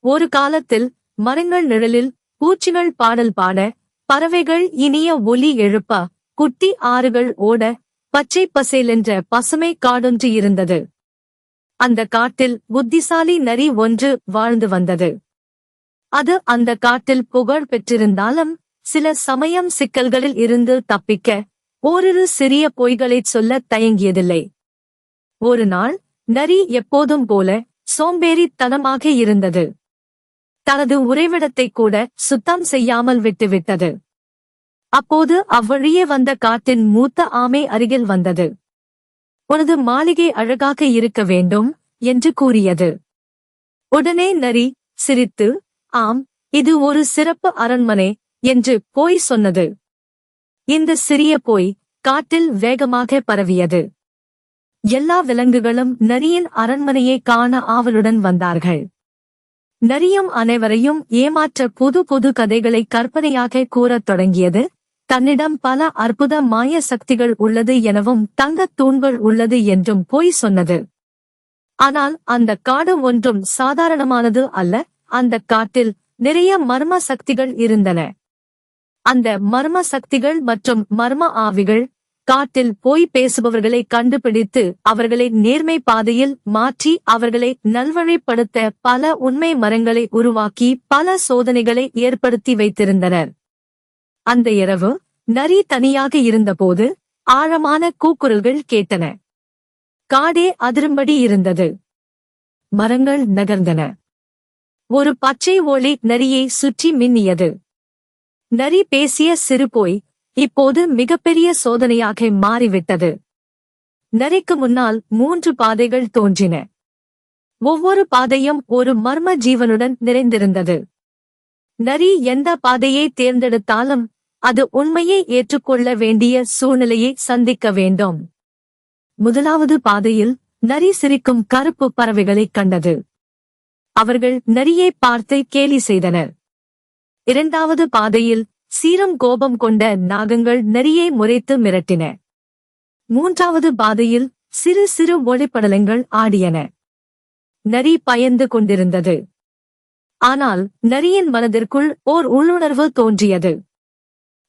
ஒரு காலத்தில் மரங்கள் நிழலில் பூச்சிகள் பாடல் பாட பறவைகள் இனிய ஒலி எழுப்ப குட்டி ஆறுகள் ஓட பச்சை பசேலென்ற பசுமை காடொன்று இருந்தது. அந்த காட்டில் புத்திசாலி நரி ஒன்று வாழ்ந்து வந்தது. அது அந்த காட்டில் புகழ் பெற்றிருந்தாலும் சில சமயம் சிக்கல்களில் இருந்து தப்பிக்க ஓரிரு சிறிய பொய்களைச் சொல்லத் தயங்கியதில்லை. ஒரு நாள் நரி எப்போதும் போல சோம்பேறித்தனமாக இருந்தது. தனது உறைவிடத்தை கூட சுத்தம் செய்யாமல் விட்டுவிட்டது. அப்போது அவ்வழியே வந்த காட்டின் மூத்த ஆமை அருகில் வந்தது. உனது மாளிகை அழகாக இருக்க வேண்டும் என்று கூறியது. உடனே நரி சிரித்து ஆம் இது ஒரு சிறப்பு அரண்மனை என்று போய் சொன்னது. இந்த சிறிய போய் காட்டில் வேகமாக பரவியது. எல்லா விலங்குகளும் நரியின் அரண்மனையை காண ஆவலுடன் வந்தார்கள். நரியும் அனைவரையும் ஏமாற்ற புது புது கதைகளை கற்பனையாக கூறத் தொடங்கியது. தன்னிடம் பல அற்புத மாய சக்திகள் உள்ளது எனவும் தங்கத் தூண்கள் உள்ளது என்றும் போய் சொன்னது. ஆனால் அந்த காடு ஒன்றும் சாதாரணமானது அல்ல. அந்த காட்டில் நிறைய மர்ம சக்திகள் இருந்தன. அந்த மர்ம சக்திகள் மற்றும் மர்ம ஆவிகள் காட்டில் போய் பேசுபவர்களை கண்டுபிடித்து அவர்களை நேர்மை பாதையில் மாற்றி அவர்களை நல்வழிப்படுத்த பல உண்மை மரங்களை உருவாக்கி பல சோதனைகளை ஏற்படுத்தி வைத்திருந்தனர். அந்த இரவு நரி தனியாக இருந்தபோது ஆழமான கூக்குரல்கள் கேட்டன. காடே அதிரும்படி இருந்தது. மரங்கள் நகர்ந்தன. ஒரு பச்சை ஒளி நரியை சுற்றி மின்னியது. நரி பேசிய சிறு போய் இப்போது மிகப்பெரிய சோதனையாக மாறிவிட்டது. நரிக்கு முன்னால் மூன்று பாதைகள் தோன்றின. ஒவ்வொரு பாதையும் ஒரு மர்ம ஜீவனுடன் நிறைந்திருந்தது. நரி எந்த பாதையை தேர்ந்தெடுத்தாலும் அது உண்மையை ஏற்றுக்கொள்ள வேண்டிய சூழ்நிலையை சந்திக்க வேண்டும். முதலாவது பாதையில் நரி சிரிக்கும் கருப்பு பறவைகளைக் கண்டது. அவர்கள் நரியை பார்த்து கேலி செய்தனர். இரண்டாவது பாதையில் சீரம் கோபம் கொண்ட நாகங்கள் நரியை முறைத்து மிரட்டின. மூன்றாவது பாதையில் சிறு சிறு ஒளிப்படலங்கள் ஆடியன. நரி பயந்து கொண்டிருந்தது. ஆனால் நரியின் மனதிற்குள் ஓர் உள்ளுணர்வு தோன்றியது.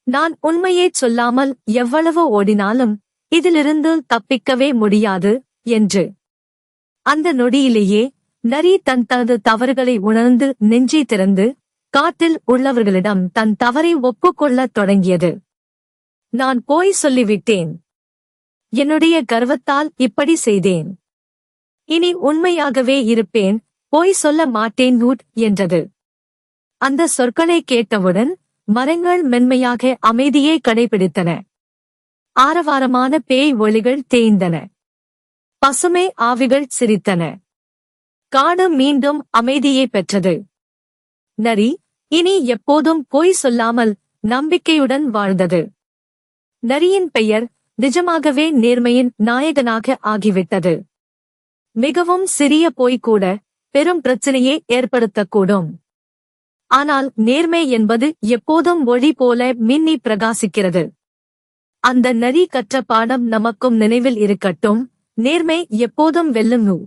நான் உண்மையைச் சொல்லாமல் எவ்வளவு ஓடினாலும் இதிலிருந்து தப்பிக்கவே முடியாது என்று. அந்த நொடியிலேயே நரி தன் தனது தவறுகளை உணர்ந்து நெஞ்சை திறந்து காட்டில் உள்ளவர்களிடம் தன் தவறை ஒப்புக்கொள்ளத் தொடங்கியது. நான் போய் சொல்லிவிட்டேன். என்னுடைய கர்வத்தால் இப்படி செய்தேன். இனி உண்மையாகவே இருப்பேன். போய் சொல்ல மாட்டேன் நூட் என்றது. அந்த சொற்களை கேட்டவுடன் மரங்கள் மென்மையாக அமைதியை கடைபிடித்தன. ஆரவாரமான பேய் ஒளிகள் தேய்ந்தன. பசுமை ஆவிகள் சிரித்தன. காடு மீண்டும் அமைதியை பெற்றது. நரி இனி எப்போதும் பொய் சொல்லாமல் நம்பிக்கையுடன் வாழ்ந்தது. நரியின் பெயர் நிஜமாகவே நேர்மையின் நாயகனாக ஆகிவிட்டது. மிகவும் சிறிய பொய் கூட பெரும் பிரச்சனையை ஏற்படுத்தக்கூடும். ஆனால் நேர்மை என்பது எப்போதும் ஒளி போல மின்னி பிரகாசிக்கிறது. அந்த நரி கற்ற பாடம் நமக்கும் நினைவில் இருக்கட்டும் நேர்மை எப்போதும் வெல்லும் நூ